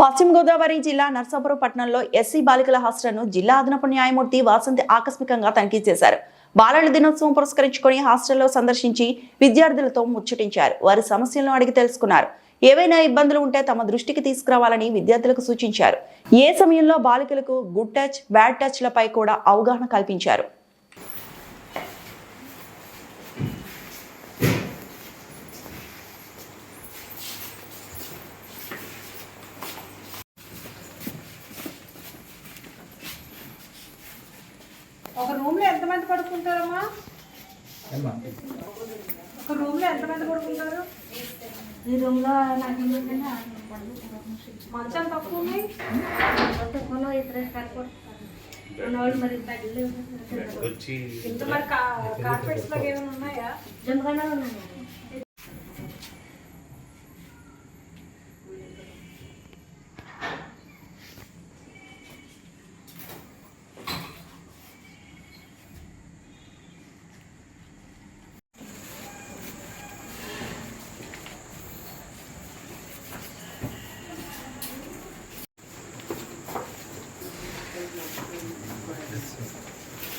పశ్చిమ గోదావరి జిల్లా నర్సాపురం పట్టణంలో ఎస్సీ బాలికల హాస్టల్ను జిల్లా అదనపు న్యాయమూర్తి వాసంతి ఆకస్మికంగా తనిఖీ చేశారు. బాలల దినోత్సవం పురస్కరించుకొని హాస్టల్లో సందర్శించి విద్యార్థులతో ముచ్చటించారు. వారి సమస్యలను అడిగి తెలుసుకున్నారు. ఏవైనా ఇబ్బందులు ఉంటే తమ దృష్టికి తీసుకురావాలని విద్యార్థులకు సూచించారు. ఏ సమయంలో బాలికలకు గుడ్ టచ్ బ్యాడ్ టచ్లపై కూడా అవగాహన కల్పించారు. ఒక రూమ్లో ఎంతమంది పడుకుంటారమ్మా ఒక రూమ్లో ఎంతమంది పడుకుంటారు? ఈ రూమ్లో నాకు మంచం తక్కువ ఉన్నాయి తక్కువలో ఇద్దరు ఉన్నవాళ్ళు మరి ఇంత మరి కార్పెట్స్ లాగా ఏమైనా ఉన్నాయా.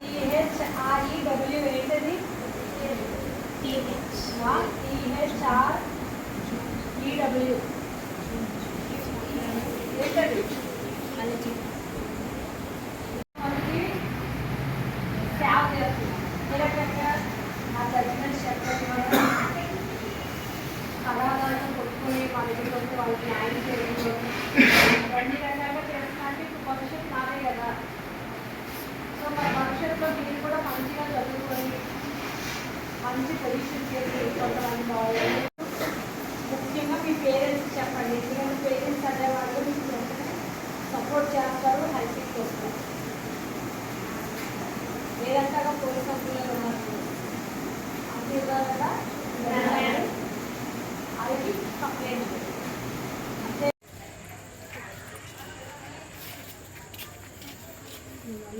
టీహెచ్ఆర్ఈడబ్ల్యూ ఏంటది టీహెచ్ఆర్ ఈడబ్ల్యూ ఏంటది మనకి సేవ చేస్తుంది ఏ రకంగా నా జడ్జిమెంట్ చెప్పడం కళాకారులను కొట్టుకుని వాళ్ళ దగ్గరికి వస్తే వాళ్ళకి న్యాయం చేయడం భవిష్యత్తులో మీరు కూడా మంచిగా చదువుకొని మంచి పొజిషన్ చేసి కొంతమంది బాగుంది ముఖ్యంగా మీ పేరెంట్స్ చెప్పండి. ఎందుకంటే పేరెంట్స్ అనేవాళ్ళు మీకు సపోర్ట్ చేస్తారు హెల్పింగ్ చేస్తారు. వేరంతగా పోలీస్ ఉన్నారు. అంతే కదా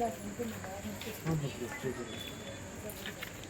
Thank you.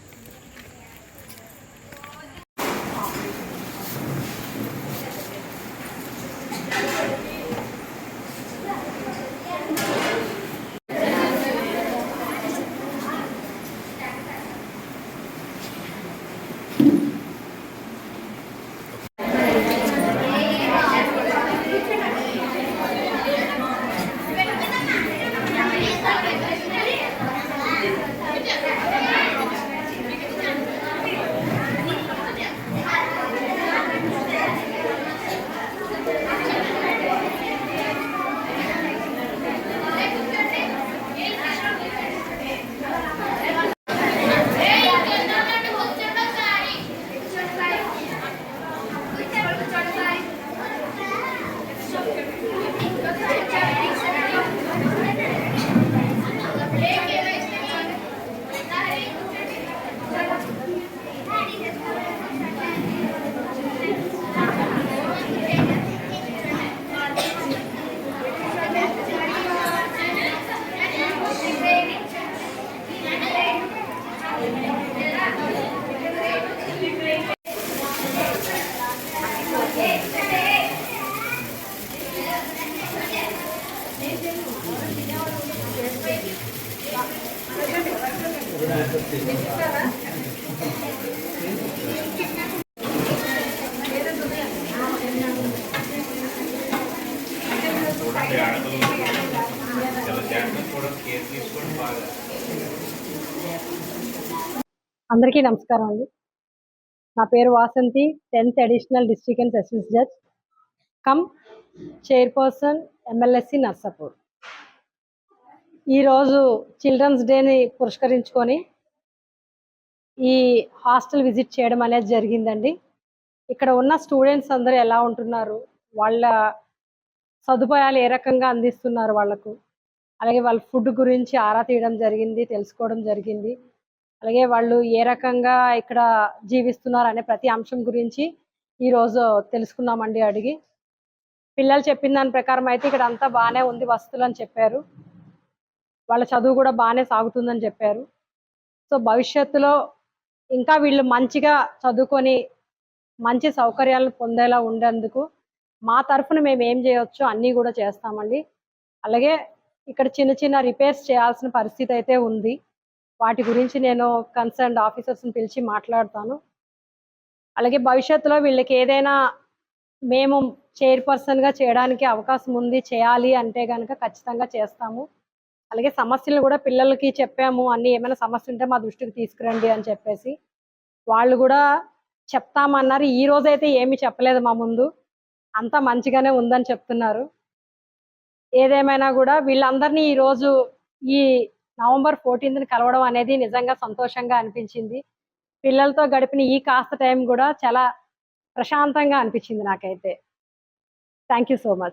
అందరికీ నమస్కారం అండి. నా పేరు Vasanthi tenth additional district and sessions judge. Cum chairperson MLSC Narsapur. ఈరోజు చిల్డ్రన్స్ డేని పురస్కరించుకొని ఈ హాస్టల్ విజిట్ చేయడం అనేది జరిగిందండి. ఇక్కడ ఉన్న స్టూడెంట్స్ అందరూ ఎలా ఉంటున్నారు? వాళ్ళ సదుపాయాలు ఏ రకంగా అందిస్తున్నారు వాళ్ళకు? అలాగే వాళ్ళ ఫుడ్ గురించి ఆరా తీయడం జరిగింది తెలుసుకోవడం జరిగింది. అలాగే వాళ్ళు ఏ రకంగా ఇక్కడ జీవిస్తున్నారు అనే ప్రతి అంశం గురించి ఈరోజు తెలుసుకున్నామండి అడిగి. పిల్లలు చెప్పిన దాని ప్రకారం అయితే ఇక్కడ అంతా బాగానే ఉంది వస్తువులు అని చెప్పారు. వాళ్ళ చదువు కూడా బాగానే సాగుతుందని చెప్పారు. సో భవిష్యత్తులో ఇంకా వీళ్ళు మంచిగా చదువుకొని మంచి సౌకర్యాలు పొందేలా ఉండేందుకు మా తరఫున మేము ఏం చేయవచ్చు అన్నీ కూడా చేస్తామండి. అలాగే ఇక్కడ చిన్న చిన్న రిపేర్స్ చేయాల్సిన పరిస్థితి అయితే ఉంది. వాటి గురించి నేను కన్సర్న్డ్ ఆఫీసర్స్ని పిలిచి మాట్లాడతాను. అలాగే భవిష్యత్తులో వీళ్ళకి ఏదైనా మేము చైర్పర్సన్గా చేయడానికి అవకాశం ఉంది చేయాలి అంటే కనుక ఖచ్చితంగా చేస్తాము. అలాగే సమస్యలు కూడా పిల్లలకి చెప్పాము అన్ని ఏమైనా సమస్య ఉంటే మా దృష్టికి తీసుకురండి అని చెప్పేసి. వాళ్ళు కూడా చెప్తామన్నారు. ఈ రోజైతే ఏమీ చెప్పలేదు మా ముందు. అంతా మంచిగానే ఉందని చెప్తున్నారు. ఏదేమైనా కూడా వీళ్ళందరినీ ఈరోజు ఈ నవంబర్ ఫోర్టీన్త్ని కలవడం అనేది నిజంగా సంతోషంగా అనిపించింది. పిల్లలతో గడిపిన ఈ కాస్త టైం కూడా చాలా ప్రశాంతంగా అనిపించింది నాకైతే. Thank you so much.